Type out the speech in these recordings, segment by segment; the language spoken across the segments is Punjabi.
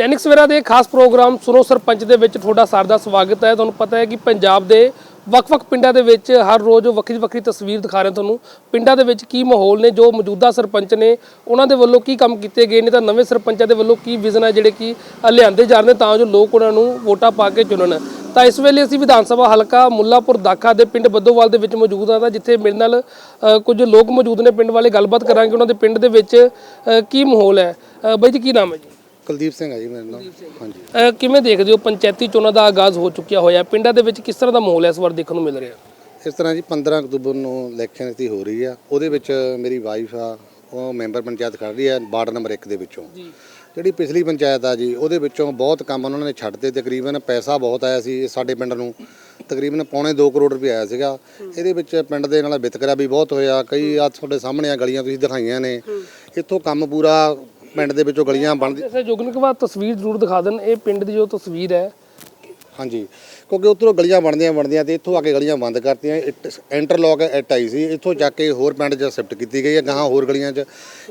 ਦੈਨਿਕ ਸਵੇਰਾ ਦੇ ਖਾਸ ਪ੍ਰੋਗਰਾਮ ਸੁਣੋ ਸਰਪੰਚ ਦੇ ਵਿੱਚ ਤੁਹਾਡਾ ਸਾਰ ਦਾ ਸਵਾਗਤ ਹੈ। ਤੁਹਾਨੂੰ ਪਤਾ ਹੈ ਕਿ ਪੰਜਾਬ ਦੇ ਵੱਖ-ਵੱਖ ਪਿੰਡਾਂ ਦੇ ਵਿੱਚ ਹਰ ਰੋਜ਼ ਵੱਖਰੀ ਵੱਖਰੀ ਤਸਵੀਰ ਦਿਖਾ ਰਹੇ ਤੁਹਾਨੂੰ। ਪਿੰਡਾਂ ਦੇ ਵਿੱਚ ਕੀ ਮਾਹੌਲ ਨੇ, ਜੋ ਮੌਜੂਦਾ ਸਰਪੰਚ ਨੇ, ਉਹਨਾਂ ਦੇ ਵੱਲੋਂ ਕੀ ਕੰਮ ਕੀਤੇ ਗਏ ਨੇ ਤਾਂ ਨਵੇਂ ਸਰਪੰਚਾਂ ਦੇ ਵੱਲੋਂ ਕੀ ਵਿਜ਼ਨ ਹੈ ਜਿਹੜੇ ਕਿ ਲਿਆਂਦੇ ਜਾ ਰਹੇ ਨੇ ਤਾਂ ਜੋ ਲੋਕ ਉਹਨਾਂ ਨੂੰ ਵੋਟਾਂ ਪਾ ਕੇ ਚੁਣਨ। ਤਾਂ ਇਸ ਵੇਲੇ ਅਸੀਂ ਵਿਧਾਨ ਸਭਾ ਹਲਕਾ ਮੁੱਲਾਪੁਰ ਦਾਖਾ ਦੇ ਪਿੰਡ ਬੱਦੋਵਾਲ ਦੇ ਵਿੱਚ ਮੌਜੂਦ ਹਾਂ ਤਾਂ ਜਿੱਥੇ ਮੇਰੇ ਨਾਲ ਕੁਝ ਲੋਕ ਮੌਜੂਦ ਨੇ। ਪਿੰਡ ਵਾਲੇ ਗੱਲਬਾਤ ਕਰਾਂਗੇ ਉਹਨਾਂ ਦੇ ਪਿੰਡ ਦੇ ਵਿੱਚ ਕੀ ਮਾਹੌਲ ਹੈ। ਬਾਈ ਜੀ, ਕੀ ਨਾਮ ਹੈ ਜੀ? ਕੁਲਦੀਪ ਸਿੰਘ ਹੈ ਜੀ ਮੇਰਾ ਨਾਮ ਹਾਂਜੀ। ਕਿਵੇਂ ਦੇਖਦੇ ਹੋ? ਪੰਚਾਇਤੀ ਚੋਣਾਂ ਦਾ ਆਗਾਜ਼ ਹੋ ਚੁੱਕਿਆ ਹੋਇਆ ਪਿੰਡਾਂ ਦੇ ਵਿੱਚ ਕਿਸ ਤਰ੍ਹਾਂ ਦਾ ਮਾਹੌਲ ਹੈ? ਇਸ ਵਾਰ ਦੇਖਣ ਨੂੰ ਮਿਲ ਰਿਹਾ ਇਸ ਤਰ੍ਹਾਂ ਜੀ 15 ਅਕਤੂਬਰ ਨੂੰ ਇਲੈਕਸ਼ਨ ਦੀ ਹੋ ਰਹੀ ਆ। ਉਹਦੇ ਵਿੱਚ ਮੇਰੀ ਵਾਈਫ ਆ ਉਹ ਮੈਂਬਰ ਪੰਚਾਇਤ ਖੜ ਰਹੀ ਹੈ ਵਾਰਡ ਨੰਬਰ 1 ਦੇ ਵਿੱਚੋਂ। ਜੀ। ਜਿਹੜੀ ਪਿਛਲੀ ਪੰਚਾਇਤ ਆ ਜੀ ਉਹਦੇ ਵਿੱਚੋਂ ਬਹੁਤ ਕੰਮ ਉਹਨਾਂ ਨੇ ਛੱਡਤੇ ਤਕਰੀਬਨ ਪੈਸਾ ਬਹੁਤ ਆਇਆ ਸੀ ਸਾਡੇ ਪਿੰਡ ਨੂੰ। ਤਕਰੀਬਨ ਪੌਣੇ 2 ਕਰੋੜ ਰੁਪਏ ਆਇਆ ਸੀਗਾ। ਇਹਦੇ ਵਿੱਚ ਪਿੰਡ ਦੇ ਨਾਲ ਵਿਤਕਰਾ ਵੀ ਬਹੁਤ ਹੋਇਆ। ਕਈ ਆ ਤੁਹਾਡੇ ਸਾਹਮਣੇ ਆ ਗਲੀਆਂ ਤੁਸੀਂ ਦਿਖਾਈਆਂ ਨੇ। ਇੱਥੋਂ ਕੰਮ ਪੂਰਾ ਪਿੰਡ ਦੇ ਵਿੱਚੋਂ ਗਲੀਆਂ ਬਣਦੀ ਇਸੇ ਜੋਗਨ ਕੇ ਬਾਅਦ ਤਸਵੀਰ ਜ਼ਰੂਰ ਦਿਖਾ ਦੇਣ ਇਹ ਪਿੰਡ ਦੀ ਜੋ ਤਸਵੀਰ ਹੈ। ਹਾਂਜੀ ਕਿਉਂਕਿ ਉੱਧਰੋਂ ਗਲੀਆਂ ਬਣਦੀਆਂ ਬਣਦੀਆਂ ਤੇ ਇੱਥੋਂ ਆ ਕੇ ਗਲੀਆਂ ਬੰਦ ਕਰਤੀਆਂ ਇੰਟਰਲੌਕ ਇੱਟ ਆਈ ਸੀ ਇੱਥੋਂ ਚੱਕ ਕੇ ਹੋਰ ਪਿੰਡ 'ਚ ਸ਼ਿਫਟ ਕੀਤੀ ਗਈ ਹੈ ਗਾਹਾਂ ਹੋਰ ਗਲੀਆਂ 'ਚ।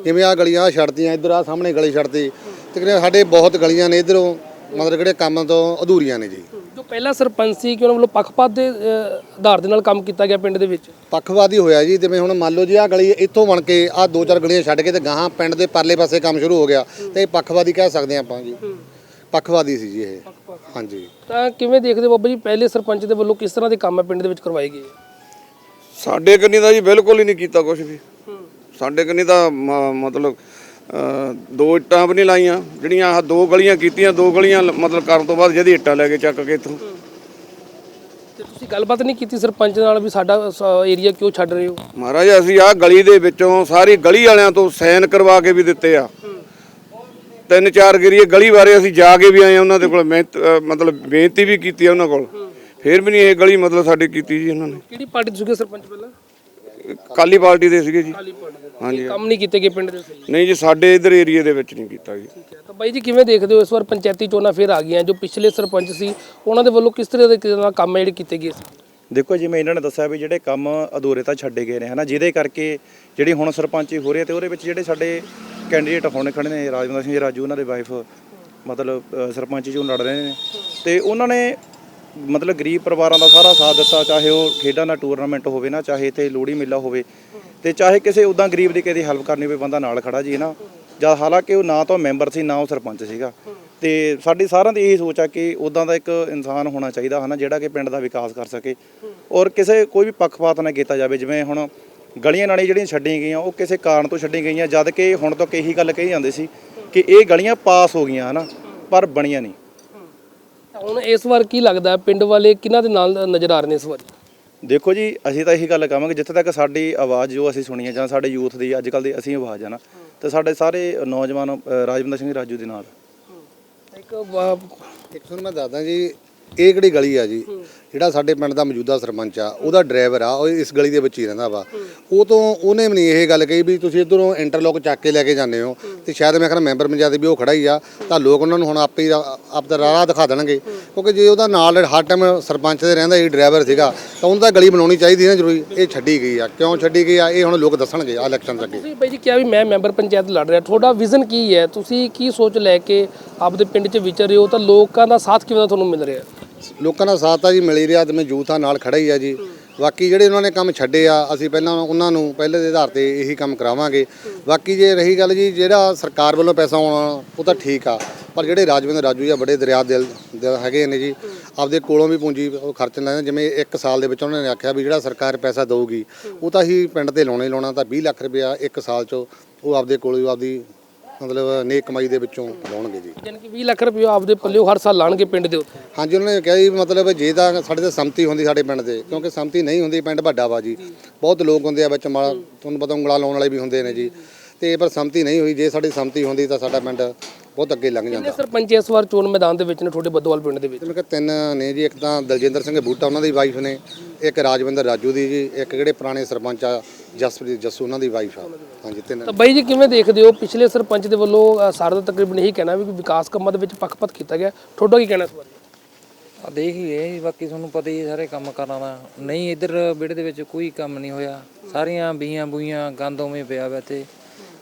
ਜਿਵੇਂ ਆ ਗਲੀਆਂ ਆਹ ਛੱਡਤੀਆਂ ਇੱਧਰ ਆ ਸਾਹਮਣੇ ਗਲੀ ਛੱਡਤੀ। ਤਕਰੀਬਨ ਸਾਡੇ ਬਹੁਤ ਗਲੀਆਂ ਨੇ ਇੱਧਰੋਂ ਮਤਲਬ ਜਿਹੜੇ ਕੰਮ ਤੋਂ ਅਧੂਰੀਆਂ ਨੇ ਜੀ। ਜੋ ਪਹਿਲਾ ਸਰਪੰਚ ਸੀ ਕਿ ਉਹਨਾਂ ਵੱਲੋਂ ਪੱਖਪਾਤ ਦੇ ਆਧਾਰ ਦੇ ਨਾਲ ਕੰਮ ਕੀਤਾ ਗਿਆ ਪਿੰਡ ਦੇ ਵਿੱਚ? ਪੱਖਵਾਦੀ ਹੋਇਆ ਜੀ ਜਿਵੇਂ ਹੁਣ ਮੰਨ ਲਓ ਜੀ ਆ ਗਲੀ ਇੱਥੋਂ ਬਣ ਕੇ ਆ ਦੋ ਚਾਰ ਗਲੀਆਂ ਛੱਡ ਕੇ ਤੇ ਗਾਹਾਂ ਪਿੰਡ ਦੇ ਪਰਲੇ ਪਾਸੇ ਕੰਮ ਸ਼ੁਰੂ ਹੋ ਗਿਆ ਤੇ ਇਹ ਪੱਖਵਾਦੀ ਕਹਿ ਸਕਦੇ ਆਪਾਂ ਜੀ। ਪੱਖਵਾਦੀ ਸੀ ਜੀ ਇਹ। ਹਾਂਜੀ। ਤਾਂ ਕਿਵੇਂ ਦੇਖਦੇ ਹੋ ਬਾਬਾ ਜੀ ਪਹਿਲੇ ਸਰਪੰਚ ਦੇ ਵੱਲੋਂ ਕਿਸ ਤਰ੍ਹਾਂ ਦੇ ਕੰਮ ਹੈ ਪਿੰਡ ਦੇ ਵਿੱਚ ਕਰਵਾਏ ਗਏ? ਸਾਡੇ ਕੰਨੀ ਤਾਂ ਜੀ ਬਿਲਕੁਲ ਹੀ ਨਹੀਂ ਕੀਤਾ ਕੁਝ ਵੀ। ਸਾਡੇ ਕੰਨੀ ਮ- ਮਤਲਬ ਦੋ ਇੱਟਾਂ ਵੀ ਨਹੀਂ ਲਾਈਆਂ ਜਿਹੜੀਆਂ ਆਹ ਦੋ ਗਲੀਆਂ ਕੀਤੀਆਂ ਦੋ ਗਲੀਆਂ ਮਤਲਬ ਕਰਨ ਤੋਂ ਬਾਅਦ ਜਿਹਦੀ ਇੱਟਾਂ ਲੈ ਕੇ ਚੱਕ ਕੇ ਇੱਥੋਂ। ਤੇ ਤੁਸੀਂ ਗੱਲਬਾਤ ਨਹੀਂ ਕੀਤੀ ਸਰਪੰਚ ਨਾਲ ਵੀ ਸਾਡਾ ਏਰੀਆ ਕਿਉਂ ਛੱਡ ਰਹੇ ਹੋ? ਮਹਾਰਾਜ ਅਸੀਂ ਆਹ ਗਲੀ ਦੇ ਵਿੱਚੋਂ ਸਾਰੀ ਗਲੀ ਵਾਲਿਆਂ ਤੋਂ ਸਾਈਨ ਕਰਵਾ ਕੇ ਵੀ ਦਿੱਤੇ ਆ। ਤਿੰਨ ਚਾਰ ਗਰੀਏ ਗਲੀ ਬਾਰੇ ਅਸੀਂ ਜਾ ਕੇ ਵੀ ਆਏ ਉਹਨਾਂ ਦੇ ਕੋਲ ਮਤਲਬ ਬੇਨਤੀ ਵੀ ਕੀਤੀ ਆ ਉਹਨਾਂ ਕੋਲ। ਫਿਰ ਵੀ ਨਹੀਂ ਇਹ ਗਲੀ ਮਤਲਬ ਸਾਡੀ ਕੀਤੀ ਜੀ ਉਹਨਾਂ ਨੇ। ਕਿਹੜੀ ਪਾਰਟੀ ਤੁਸੀਂ ਸਰਪੰਚ ਪਹਿਲਾਂ? ਕਾਲੀ ਪਾਰਟੀ ਦੇ ਸੀਗੇ ਜੀ। ਹਾਂਜੀ ਕੰਮ ਨਹੀਂ ਕੀਤੇ ਗਏ ਪਿੰਡ ਦੇ ਸਹੀ ਨਹੀਂ ਜੀ ਸਾਡੇ ਇਧਰ ਏਰੀਏ ਦੇ ਵਿੱਚ ਨਹੀਂ ਕੀਤਾ ਜੀ। ਠੀਕ ਹੈ। ਤਾਂ ਬਾਈ ਜੀ ਕਿਵੇਂ ਦੇਖਦੇ ਹੋ ਇਸ ਵਾਰ ਪੰਚਾਇਤੀ ਚੋਣਾਂ ਫਿਰ ਆ ਗਈਆਂ? ਜੋ ਪਿਛਲੇ ਸਰਪੰਚ ਸੀ ਉਹਨਾਂ ਦੇ ਵੱਲੋਂ ਕਿਸ ਤਰ੍ਹਾਂ ਦੇ ਕੰਮ ਜਿਹੜੇ ਕੀਤੇ ਗਏ ਸੀ? ਦੇਖੋ ਜਿਵੇਂ ਇਹਨਾਂ ਨੇ ਦੱਸਿਆ ਵੀ ਜਿਹੜੇ ਕੰਮ ਅਧੂਰੇ ਤਾਂ ਛੱਡੇ ਗਏ ਨੇ ਹਨਾ? ਜਿਹਦੇ ਕਰਕੇ ਜਿਹੜੀ ਹੁਣ ਸਰਪੰਚੀ ਹੋ ਰਹੀ ਹੈ ਤੇ ਉਹਦੇ ਵਿੱਚ ਜਿਹੜੇ ਸਾਡੇ ਕੈਂਡੀਡੇਟ ਹੁਣ ਖੜੇ ਨੇ ਰਾਜਵਿੰਦਰ ਸਿੰਘ ਜੀ ਰਾਜੂ ਉਹਨਾਂ ਦੇ ਵਾਈਫ ਮਤਲਬ ਸਰਪੰਚੀ ਚੋਂ ਲੜ ਰਹੇ ਨੇ। ਤੇ ਉਹਨਾਂ ਨੇ ਮਤਲਬ ਗਰੀਬ ਪਰਿਵਾਰਾਂ ਦਾ ਸਾਰਾ ਸਾਥ ਦਿੱਤਾ, ਚਾਹੇ ਉਹ ਖੇਡਾਂ ਦਾ ਟੂਰਨਾਮੈਂਟ ਹੋਵੇ ਨਾ, ਚਾਹੇ ਤੇ ਲੋਹੜੀ ਮੇਲਾ ਹੋਵੇ, ਤੇ ਚਾਹੇ ਕਿਸੇ ਉਦਾਂ ਗਰੀਬ ਦੀ ਕਿਸੇ ਦੀ ਹੈਲਪ ਕਰਨੀ ਹੋਵੇ, ਬੰਦਾ ਨਾਲ ਖੜਾ ਜੀ ਨਾ? ਜਦ ਹਾਲਾਂਕਿ ਉਹ ਨਾ ਤਾਂ ਮੈਂਬਰ ਸੀ, ਨਾ ਉਹ ਸਰਪੰਚ ਸੀਗਾ। ਤੇ ਸਾਡੀ ਸਾਰਿਆਂ ਦੀ ਇਹੀ ਸੋਚ ਆ ਕਿ ਉਦਾਂ ਦਾ ਇੱਕ ਇਨਸਾਨ ਹੋਣਾ ਚਾਹੀਦਾ ਹਨਾ ਜਿਹੜਾ ਕਿ ਪਿੰਡ ਦਾ ਵਿਕਾਸ ਕਰ ਸਕੇ। ਔਰ ਕਿਸੇ ਕੋਈ ਵੀ ਪੱਖਪਾਤ ਨਾ ਕੀਤਾ ਜਾਵੇ, ਜਿਵੇਂ ਹੁਣ ਗਲੀਆਂ ਨਾਲੇ ਜਿਹੜੀਆਂ ਛੱਡੀਆਂ ਗਈਆਂ, ਉਹ ਕਿਸੇ ਕਾਰਨ ਤੋਂ ਛੱਡੀਆਂ ਗਈਆਂ, ਜਦ ਕਿ ਹੁਣ ਤੱਕ ਇਹੀ ਗੱਲ ਕਹੀ ਜਾਂਦੀ ਸੀ ਕਿ ਇਹ ਗਲੀਆਂ ਪਾਸ ਹੋ ਗਈਆਂ ਹਨਾ ਪਰ ਬਣੀਆਂ ਨਹੀਂ। ਹੁਣ ਇਸ ਵਾਰ ਕੀ ਲੱਗਦਾ ਹੈ? ਪਿੰਡ ਵਾਲੇ ਕਿਹਨਾਂ ਦੇ ਨਾਲ ਨਜ਼ਰ ਆ ਰਹੇ ਨੇ ਇਸ ਵਾਰ? ਦੇਖੋ ਜੀ ਅਸੀਂ ਤਾਂ ਇਹੀ ਗੱਲ ਕਹਾਂਗੇ ਜਿੱਥੇ ਤੱਕ ਸਾਡੀ ਆਵਾਜ਼ ਜੋ ਅਸੀਂ ਸੁਣੀ ਹੈ ਜਾਂ ਸਾਡੇ ਯੂਥ ਦੀ ਅੱਜ ਕੱਲ ਦੀ ਅਸੀਂ ਆਵਾਜ਼ ਆ ਨਾ ਤੇ ਸਾਡੇ ਸਾਰੇ ਨੌਜਵਾਨ ਅ, ਰਾਜਵਿੰਦਰ ਸਿੰਘ ਰਾਜੂ ਦੇ ਨਾਲ। ਇੱਕ ਵਾ- ਇੱਕ ਤੁਹਾਨੂੰ ਮੈਂ ਦੱਸਦਾ ਜੀ ਇਹ ਕਿਹੜੀ ਗਲੀ ਆ ਜੀ? ਜਿਹੜਾ ਸਾਡੇ ਪਿੰਡ ਦਾ ਮੌਜੂਦਾ ਸਰਪੰਚ ਆ, ਉਹਦਾ ਡਰਾਈਵਰ ਆ, ਉਹ ਇਸ ਗਲੀ ਦੇ ਵਿੱਚ ਹੀ ਰਹਿੰਦਾ ਵਾ। ਉਹ ਤੋਂ ਉਹਨੇ ਵੀ ਨਹੀਂ ਇਹ ਗੱਲ ਕਹੀ ਵੀ ਤੁਸੀਂ ਇਧਰੋਂ ਇੰਟਰਲੋਕ ਚੱਕ ਕੇ ਲੈ ਕੇ ਜਾਂਦੇ ਹੋ ਤੇ ਸ਼ਾਇਦ ਮੈਂ ਕਹਿੰਦਾ ਮੈਂਬਰ ਪੰਚਾਇਤ ਵੀ ਉਹ ਖੜਾ ਹੀ ਆ, ਤਾਂ ਲੋਕ ਉਹਨਾਂ ਨੂੰ ਹੁਣ ਆਪੇ ਹੀ ਆਪ ਦਾ ਰਾਹ ਦਿਖਾ ਦੇਣਗੇ। ਕਿਉਂਕਿ ਜੇ ਉਹਦਾ ਨਾਲ ਹਰ ਟਾਈਮ ਸਰਪੰਚ ਦੇ ਰਹਿੰਦਾ, ਇਹ ਡਰਾਈਵਰ ਸੀਗਾ, ਤਾਂ ਉਹਨੂੰ ਤਾਂ ਗਲੀ ਬਣਾਉਣੀ ਚਾਹੀਦੀ ਨਾ ਜ਼ਰੂਰੀ। ਇਹ ਛੱਡੀ ਗਈ ਆ। ਕਿਉਂ ਛੱਡੀ ਗਈ ਆ? ਇਹ ਹੁਣ ਲੋਕ ਦੱਸਣਗੇ ਆ ਇਲੈਕਸ਼ਨ ਦੇ ਤੁਸੀਂ ਬਾਈ ਜੀ ਕਿਹਾ ਵੀ ਮੈਂ ਮੈਂਬਰ ਪੰਚਾਇਤ ਲੜ ਰਿਹਾ। ਤੁਹਾਡਾ ਵਿਜ਼ਨ ਕੀ ਹੈ? ਤੁਸੀਂ ਕੀ ਸੋਚ ਲੈ ਕੇ ਆਪਦੇ ਪਿੰਡ 'ਚ ਵਿਚਰ ਰਹੇ ਹੋ? ਤਾਂ ਲੋਕਾਂ ਦਾ ਸਾਥ ਕਿਵੇਂ ਦਾ ਤੁਹਾਨੂੰ ਮਿਲ ਰਿਹਾ? ਲੋਕਾਂ ਦਾ ਸਾਥ ਤਾਂ ਜੀ ਮਿਲ ਹੀ ਰਿਹਾ ਤੇ ਮੈਂ ਯੂਥ ਆ ਨਾਲ ਖੜਾ ਹੀ ਆ ਜੀ। ਬਾਕੀ ਜਿਹੜੇ ਉਹਨਾਂ ਨੇ ਕੰਮ ਛੱਡੇ ਆ, ਅਸੀਂ ਪਹਿਲਾਂ ਉਹਨਾਂ ਨੂੰ ਪਹਿਲੇ ਦੇ ਆਧਾਰ ਤੇ ਇਹੀ ਕੰਮ ਕਰਾਵਾਂਗੇ। ਬਾਕੀ ਜੇ ਰਹੀ ਗੱਲ ਜੀ, ਜਿਹੜਾ ਸਰਕਾਰ ਵੱਲੋਂ ਪੈਸਾ ਆਉਣਾ, ਉਹ ਤਾਂ ਠੀਕ ਆ। ਪਰ ਜਿਹੜੇ ਰਾਜਵਿੰਦਰ ਰਾਜੂ ਜੀ ਆ, ਬੜੇ ਦਰਿਆ ਦਿਲ ਦੇ ਹੈਗੇ ਨੇ ਜੀ। ਆਪਦੇ ਕੋਲੋਂ ਵੀ ਪੂੰਜੀ ਉਹ ਖਰਚਣ ਲੈਂਦੇ ਜਿਵੇਂ ਇੱਕ ਸਾਲ ਦੇ ਵਿੱਚ ਉਹਨਾਂ ਨੇ ਆਖਿਆ ਵੀ ਜਿਹੜਾ ਸਰਕਾਰ ਪੈਸਾ ਦੇਊਗੀ, ਉਹ ਤਾਂ ਹੀ ਪਿੰਡ ਤੇ ਲਾਉਣਾ ਹੀ ਲਾਉਣਾ, ਤਾਂ 20 ਲੱਖ ਰੁਪਇਆ ਇੱਕ ਸਾਲ 'ਚ ਉਹ ਆਪਦੇ ਕੋਲੋਂ ਆਪਦੀ ਮਤਲਬ ਨੇਕ ਕਮਾਈ ਦੇ ਵਿੱਚੋਂ ਲਾਉਣਗੇ ਜੀ। ਯਾਨੀ ਕਿ 20 ਲੱਖ ਰੁਪਏ ਆਪਦੇ ਪੱਲਿਓ ਹਰ ਸਾਲ ਲਾਣਗੇ ਪਿੰਡ ਦੇ ਉੱਤੇ। ਹਾਂਜੀ ਉਹਨਾਂ ਨੇ ਕਿਹਾ ਜੀ ਮਤਲਬ ਜੇ ਤਾਂ ਸਾਡੇ ਤੇ ਸੰਮਤੀ ਹੁੰਦੀ ਸਾਡੇ ਪਿੰਡ ਦੇ ਕਿਉਂਕਿ ਸੰਮਤੀ ਨਹੀਂ ਹੁੰਦੀ ਪਿੰਡ ਵੱਡਾ ਵਾ ਜੀ। ਬਹੁਤ ਲੋਕ ਹੁੰਦੇ ਆ ਵਿੱਚ ਮਾੜਾ ਤੁਹਾਨੂੰ ਪਤਾ ਉਂਗਲਾ ਲਾਉਣ ਵਾਲੇ ਵੀ ਹੁੰਦੇ ਨੇ ਜੀ। ਤੇ ਪਰ ਸੰਮਤੀ ਨਹੀਂ ਹੋਈ ਜੇ ਸਾਡੀ ਸੰਮਤੀ ਹੁੰਦੀ ਤਾਂ ਸਾਡਾ ਪਿੰਡ ਬਹੁਤ ਅੱਗੇ ਲੰਘ ਜਾਂਦਾ। ਕਿੰਨੇ ਸਰਪੰਚ ਇਸ ਵਾਰ ਚੋਣ ਮੈਦਾਨ ਦੇ ਵਿੱਚ ਨੇ ਤੁਹਾਡੇ ਬੱਦੋਵਾਲ ਪਿੰਡ ਦੇ ਵਿੱਚ? ਜਿਵੇਂ ਕਿ ਤਿੰਨ ਨੇ ਜੀ ਇੱਕ ਤਾਂ ਦਲਜਿੰਦਰ ਸਿੰਘ ਬੂਟਾ ਉਹਨਾਂ ਦੀ ਵਾਈਫ ਨੇ ਇੱਕ ਰਾਜਵਿੰਦਰ ਰਾਜੂ ਦੀ ਜੀ ਇੱਕ ਜਿਹੜੇ ਪੁਰਾਣੇ ਸਰਪੰਚ ਆ ਜਸਪ੍ਰੀਤ ਜੱਸੂ ਉਹਨਾਂ ਦੀ ਵਾਈਫ ਆ। ਹਾਂਜੀ ਤਿੰਨ ਤਾਂ ਬਾਈ ਜੀ ਕਿਵੇਂ ਦੇਖਦੇ ਹੋ? ਪਿਛਲੇ ਸਰਪੰਚ ਦੇ ਵੱਲੋਂ ਸਾਰਾ ਦਾ ਤਕਰੀਬਨ ਇਹੀ ਕਹਿਣਾ ਵੀ ਵਿਕਾਸ ਕੰਮਾਂ ਦੇ ਵਿੱਚ ਪੱਖਪਾਤ ਕੀਤਾ ਗਿਆ। ਤੁਹਾਡਾ ਕੀ ਕਹਿਣਾ ਇਸ ਬਾਰੇ? ਆ ਦੇਖ ਹੀ ਜੀ, ਬਾਕੀ ਤੁਹਾਨੂੰ ਪਤਾ ਹੀ ਹੈ ਸਾਰੇ ਕੰਮ ਕਰਾਂ ਦਾ। ਨਹੀਂ ਇੱਧਰ ਵਿਹੜੇ ਦੇ ਵਿੱਚ ਕੋਈ ਕੰਮ ਨਹੀਂ ਹੋਇਆ। ਸਾਰੀਆਂ ਬੀਆਂ ਬੂਈਆਂ ਗੰਦ ਉਵੇਂ ਪਿਆ ਵਾ ਤੇ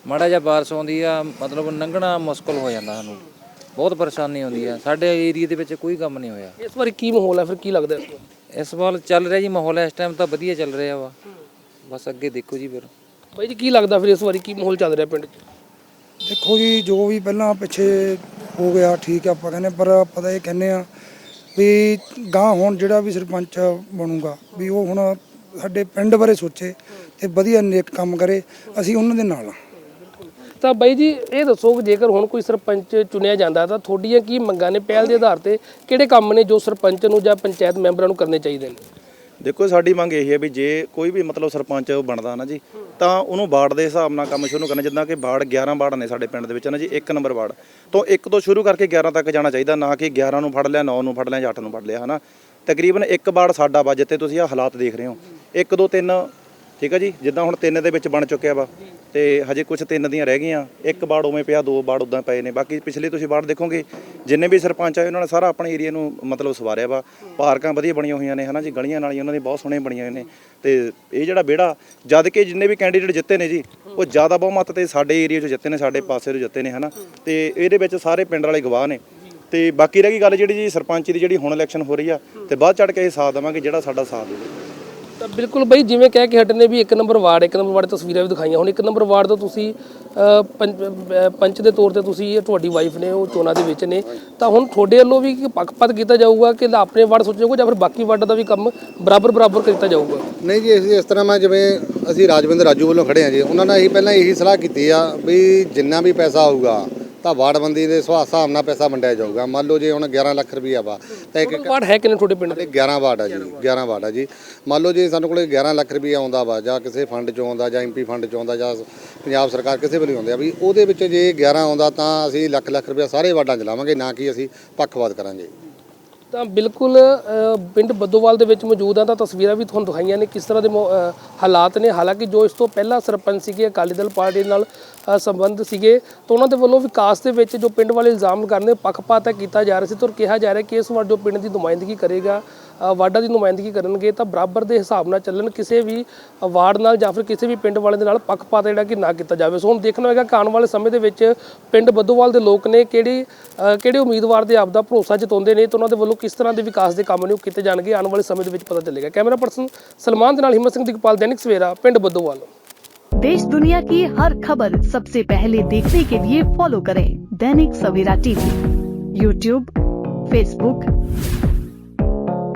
ਮਾੜਾ ਜਿਹਾ ਬਾਰਿਸ਼ ਆਉਂਦੀ ਆ ਮਤਲਬ ਲੰਘਣਾ ਮੁਸ਼ਕਲ ਹੋ ਜਾਂਦਾ ਸਾਨੂੰ। ਬਹੁਤ ਪਰੇਸ਼ਾਨੀ ਆਉਂਦੀ ਆ। ਸਾਡੇ ਏਰੀਆ ਦੇ ਵਿੱਚ ਕੋਈ ਕੰਮ ਨਹੀਂ ਹੋਇਆ। ਇਸ ਵਾਰੀ ਕੀ ਮਾਹੌਲ ਹੈ ਫਿਰ ਕੀ ਲੱਗਦਾ ਇਸ ਵਾਰ? ਇਸ ਵਾਰ ਚੱਲ ਰਿਹਾ ਜੀ ਮਾਹੌਲ ਇਸ ਟਾਈਮ ਤਾਂ ਵਧੀਆ ਚੱਲ ਰਿਹਾ ਵਾ। ਬਸ ਅੱਗੇ ਦੇਖੋ ਜੀ ਫਿਰ। ਬਾਈ ਜੀ ਕੀ ਲੱਗਦਾ ਫਿਰ ਇਸ ਵਾਰੀ? ਕੀ ਮਾਹੌਲ ਚੱਲ ਰਿਹਾ ਪਿੰਡ 'ਚ? ਦੇਖੋ ਜੀ ਜੋ ਵੀ ਪਹਿਲਾਂ ਪਿੱਛੇ ਹੋ ਗਿਆ ਠੀਕ ਆ ਆਪਾਂ ਕਹਿੰਦੇ ਪਰ ਆਪਾਂ ਤਾਂ ਇਹ ਕਹਿੰਦੇ ਆ ਵੀ ਗਾਂ ਹੁਣ ਜਿਹੜਾ ਵੀ ਸਰਪੰਚ ਬਣੂਗਾ ਵੀ ਉਹ ਹੁਣ ਸਾਡੇ ਪਿੰਡ ਬਾਰੇ ਸੋਚੇ ਤੇ ਵਧੀਆ ਨੇਕ ਕੰਮ ਕਰੇ ਅਸੀਂ ਉਹਨਾਂ ਦੇ ਨਾਲ ਆ ਤਾਂ ਬਾਈ ਜੀ, ਇਹ ਦੱਸੋ ਕਿ ਜੇਕਰ ਹੁਣ ਕੋਈ ਸਰਪੰਚ ਚੁਣਿਆ ਜਾਂਦਾ ਤਾਂ ਤੁਹਾਡੀਆਂ ਕੀ ਮੰਗਾਂ ਨੇ ਪਹਿਲ ਦੇ ਆਧਾਰ ਤੇ ਕਿਹੜੇ ਕੰਮ ਨੇ ਜੋ ਸਰਪੰਚ ਨੂੰ ਜਾਂ ਪੰਚਾਇਤ ਮੈਂਬਰਾਂ ਨੂੰ ਕਰਨੇ ਚਾਹੀਦੇ ਨੇ? ਦੇਖੋ, ਸਾਡੀ ਮੰਗ ਇਹ ਹੈ ਵੀ ਜੇ ਕੋਈ ਵੀ ਮਤਲਬ ਸਰਪੰਚ ਬਣਦਾ ਨਾ ਜੀ, ਤਾਂ ਉਹਨੂੰ ਵਾਰਡ ਦੇ ਹਿਸਾਬ ਨਾਲ ਕੰਮ ਸ਼ੁਰੂ ਕਰਨਾ, ਜਿੱਦਾਂ ਕਿ ਵਾਰਡ 11 ਵਾਰਡ ਨੇ ਸਾਡੇ ਪਿੰਡ ਦੇ ਵਿੱਚ ਨਾ ਜੀ, ਇੱਕ ਨੰਬਰ ਵਾਰਡ। ਤੋਂ ਇੱਕ ਤੋਂ ਸ਼ੁਰੂ ਕਰਕੇ 11 ਤੱਕ ਜਾਣਾ ਚਾਹੀਦਾ, ਨਾ ਕਿ 11 ਨੂੰ ਫੜ ਲਿਆ 9 ਨੂੰ ਫੜ ਲਿਆ ਜਾਂ 8 ਨੂੰ ਫੜ ਲਿਆ, ਹਨਾ? ਤਕਰੀਬਨ ਇੱਕ ਵਾਰਡ ਸਾਡਾ ਵਾ, ਜਿੱਥੇ ਤੁਸੀਂ ਆ ਹਾਲਾਤ ਦੇਖ ਰਹੇ ਹੋ। 1 2 3 ਠੀਕ ਆ ਜੀ? ਜਿੱਦਾਂ ਹੁਣ ਤਿੰਨ ਦੇ ਵਿੱਚ ਬਣ ਚੁੱਕਿਆ ਵਾ, ਤੇ ਹਜੇ ਕੁਝ ਤਿੰਨ ਦੀਆਂ ਰਹਿ ਗਈਆਂ। ਇੱਕ ਬਾੜ ਉਵੇਂ ਪਿਆ, ਦੋ ਬਾੜ ਉਦਾਂ ਪਏ ਨੇ। ਬਾਕੀ ਪਿਛਲੇ ਤੁਸੀਂ ਬਾੜ ਦੇਖੋਗੇ, ਜਿੰਨੇ ਵੀ ਸਰਪੰਚ ਆਏ ਉਹਨਾਂ ਨੇ ਸਾਰਾ ਆਪਣੇ ਏਰੀਆ ਨੂੰ ਮਤਲਬ ਸਵਾਰਿਆ ਵਾ। ਪਾਰਕਾਂ ਵਧੀਆ ਬਣੀਆਂ ਹੋਈਆਂ ਨੇ, ਹਨਾ ਜੀ? ਗਲੀਆਂ ਨਾਲੀਆਂ ਉਹਨਾਂ ਦੀ ਬਹੁਤ ਸੋਹਣੀਆਂ ਬਣੀਆਂ ਹੋਈਆਂ ਨੇ। ਤੇ ਇਹ ਜਿਹੜਾ ਵਿਹੜਾ, ਜਦ ਕਿ ਜਿੰਨੇ ਵੀ ਕੈਂਡੀਡੇਟ ਜਿੱਤੇ ਨੇ ਜੀ, ਉਹ ਜ਼ਿਆਦਾ ਬਹੁਮਤ ਤੇ ਸਾਡੇ ਏਰੀਆ 'ਚ ਜਿੱਤੇ ਨੇ, ਸਾਡੇ ਪਾਸੇ ਤੋਂ ਜਿੱਤੇ ਨੇ, ਹਨਾ? ਤੇ ਇਹਦੇ ਵਿੱਚ ਸਾਰੇ ਪਿੰਡ ਵਾਲੇ ਗਵਾਹ ਨੇ। ਤੇ ਬਾਕੀ ਰਹਿ ਗਈ ਗੱਲ ਜਿਹੜੀ ਜੀ ਸਰਪੰਚ ਦੀ ਜਿਹੜੀ ਹੁਣ ਇਲੈਕਸ਼ਨ ਹੋ ਰਹੀ ਆ, ਤੇ ਬਾਅਦ ਚੜ ਕੇ ਇਹ ਸਾਥ ਦੇਵਾਂਗੇ ਜਿਹੜਾ ਸਾਡਾ ਸਾਥ ਦੇਵੇ। ਤਾਂ ਬਿਲਕੁਲ ਬਈ, ਜਿਵੇਂ ਕਹਿ ਕੇ ਹਟੇ ਵੀ ਇੱਕ ਨੰਬਰ ਵਾਰਡ, ਇੱਕ ਨੰਬਰ ਵਾਰਡ ਦੀਆਂ ਤਸਵੀਰਾਂ ਵੀ ਦਿਖਾਈਆਂ। ਹੁਣ ਇੱਕ ਨੰਬਰ ਵਾਰਡ ਤੋਂ ਤੁਸੀਂ ਪੰਚ ਪੰਚ ਦੇ ਤੌਰ ਤੇ ਤੁਸੀਂ ਤੁਹਾਡੀ ਵਾਈਫ ਨੇ, ਉਹ ਚੋਣਾਂ ਦੇ ਵਿੱਚ ਨੇ। ਤਾਂ ਹੁਣ ਤੁਹਾਡੇ ਵੱਲੋਂ ਵੀ ਪੱਖਪਾਤ ਕੀਤਾ ਜਾਊਗਾ ਕਿ ਆਪਣੇ ਵਾਰਡ ਸੋਚਿਆ ਜਾਊਗਾ ਜਾਂ ਫਿਰ ਬਾਕੀ ਵਾਰਡ ਦਾ ਵੀ ਕੰਮ ਬਰਾਬਰ ਬਰਾਬਰ ਕੀਤਾ ਜਾਊਗਾ? ਨਹੀਂ ਜੀ ਅਸੀਂ ਇਸ ਤਰ੍ਹਾਂ ਮੈਂ ਜਿਵੇਂ ਅਸੀਂ ਰਾਜਵਿੰਦਰ ਰਾਜੂ ਵੱਲੋਂ ਖੜੇ ਆ ਜੀ, ਉਹਨਾਂ ਨੇ ਇਹੀ ਪਹਿਲਾਂ ਇਹੀ ਸਲਾਹ ਕੀਤੀ ਆ ਵੀ ਜਿੰਨਾ ਵੀ ਪੈਸਾ ਆਊਗਾ ਤਾਂ ਵਾਰਡਬੰਦੀ ਦੇ ਸੁਭਾਅ ਹਿਸਾਬ ਨਾਲ ਪੈਸਾ ਵੰਡਿਆ ਜਾਊਗਾ। ਮੰਨ ਲਓ ਜੇ ਹੁਣ 11 ਲੱਖ ਰੁਪਈਆ ਵਾ ਤਾਂ ਇੱਕ ਵਾਰਡ ਹੈ ਕਿੰਨੇ ਤੁਹਾਡੇ ਪਿੰਡ? ਦੇ ਸਾਡੇ 11 ਵਾਰਡ ਆ ਜੀ 11 ਵਾਰਡ ਆ ਜੀ। ਮੰਨ ਲਓ ਜੇ ਸਾਨੂੰ ਕੋਲੇ 11 ਲੱਖ ਰੁਪਈਆ ਆਉਂਦਾ ਵਾ ਜਾਂ ਕਿਸੇ ਫੰਡ ਚੋਂ ਆਉਂਦਾ ਜਾਂ ਐਮਪੀ ਫੰਡ ਚੋਂ ਆਉਂਦਾ ਜਾਂ ਪੰਜਾਬ ਸਰਕਾਰ ਕਿਸੇ ਵੱਲੋਂ ਆਉਂਦੇ ਆ ਵੀ ਉਹਦੇ ਵਿੱਚ ਜੇ 11 ਆਉਂਦਾ ਤਾਂ ਅਸੀਂ ਲੱਖ ਲੱਖ ਰੁਪਈਆ ਸਾਰੇ ਵਾਰਡਾਂ 'ਚ ਲਾਵਾਂਗੇ ਨਾ ਕਿ ਅਸੀਂ ਪੱਖਵਾਦ ਕਰਾਂਗੇ। ਤਾਂ ਬਿਲਕੁਲ ਪਿੰਡ ਬੱਦੋਵਾਲ ਦੇ ਵਿੱਚ ਮੌਜੂਦ ਆ ਤਾਂ ਤਸਵੀਰਾਂ ਵੀ ਤੁਹਾਨੂੰ ਦਿਖਾਈਆਂ ਨੇ ਕਿਸ ਤਰ੍ਹਾਂ ਦੇ ਮੌ- ਹਾਲਾਤ ਨੇ। ਹਾਲਾਂਕਿ ਜੋ ਇਸ ਤੋਂ ਪਹਿਲਾਂ ਸਰਪੰਚ ਸੀਗੇ ਅਕਾਲੀ ਦਲ ਪਾਰਟੀ ਨਾਲ ਅ, ਸੰਬੰਧ ਸੀਗੇ ਤਾਂ ਉਹਨਾਂ ਦੇ ਵੱਲੋਂ ਵਿਕਾਸ ਦੇ ਵਿੱਚ ਜੋ ਪਿੰਡ ਵਾਲੇ ਇਲਜ਼ਾਮ ਕਰਨੇ ਪੱਖਪਾਤ ਹੈ ਕੀਤਾ ਜਾ ਰਿਹਾ ਸੀ ਤਾਂ ਕਿਹਾ ਜਾ ਰਿਹਾ ਕਿ ਇਸ ਵਾਰ ਜੋ ਪਿੰਡ ਦੀ ਨੁਮਾਇੰਦਗੀ ਕਰੇਗਾ ਵਾਰਡਾਂ ਦੀ ਨੁਮਾਇੰਦਗੀ ਕਰਨਗੇ ਤਾਂ ਬਰਾਬਰ ਦੇ ਹਿਸਾਬ ਨਾਲ ਚੱਲਣ ਕਿਸੇ ਵੀ ਅ, ਵਾਰਡ ਨਾਲ ਜਾਂ ਫਿਰ ਕਿਸੇ ਵੀ ਪਿੰਡ ਵਾਲੇ ਦੇ ਨਾਲ ਪੱਖਪਾਤ ਜਿਹੜਾ ਕਿ ਨਾ ਕੀਤਾ ਜਾਵੇ ਸੋ ਹੁਣ ਦੇਖਣਾ ਹੋਏਗਾ ਕਿ ਆਉਣ ਵਾਲੇ ਸਮੇਂ ਦੇ ਵਿੱਚ ਪਿੰਡ ਬੱਦੋਵਾਲ ਦੇ ਲੋਕ ਨੇ ਕਿਹੜੀ ਅ, ਕਿਹੜੇ ਉਮੀਦਵਾਰ ਦੇ ਆਪ ਦਾ ਭਰੋਸਾ ਜਤਾਉਂਦੇ ਨੇ ਤੇ ਉਹਨਾਂ ਦੇ ਵੱਲੋਂ ਕਿਸ ਤਰ੍ਹਾਂ ਦੇ ਵਿਕਾਸ ਦੇ ਕੰਮ ਨੇ ਉਹ ਕੀਤੇ ਜਾਣਗੇ ਆਉਣ ਵਾਲੇ ਸਮੇਂ ਦੇ ਵਿੱਚ ਪਤਾ ਚੱਲੇਗਾ ਕੈਮਰਾ ਪਰਸਨ ਸਲਮਾਨ ਦੇ ਨਾਲ ਹਿੰਮਤ ਸਿੰਘ ਦਿਗਪਾਲ ਦੈਨਿਕ ਸਵੇਰਾ ਪਿੰਡ ਬੱਦੋਵਾਲ देश दुनिया की हर खबर सबसे पहले देखने के लिए फॉलो करें Dainik Savera TV YouTube Facebook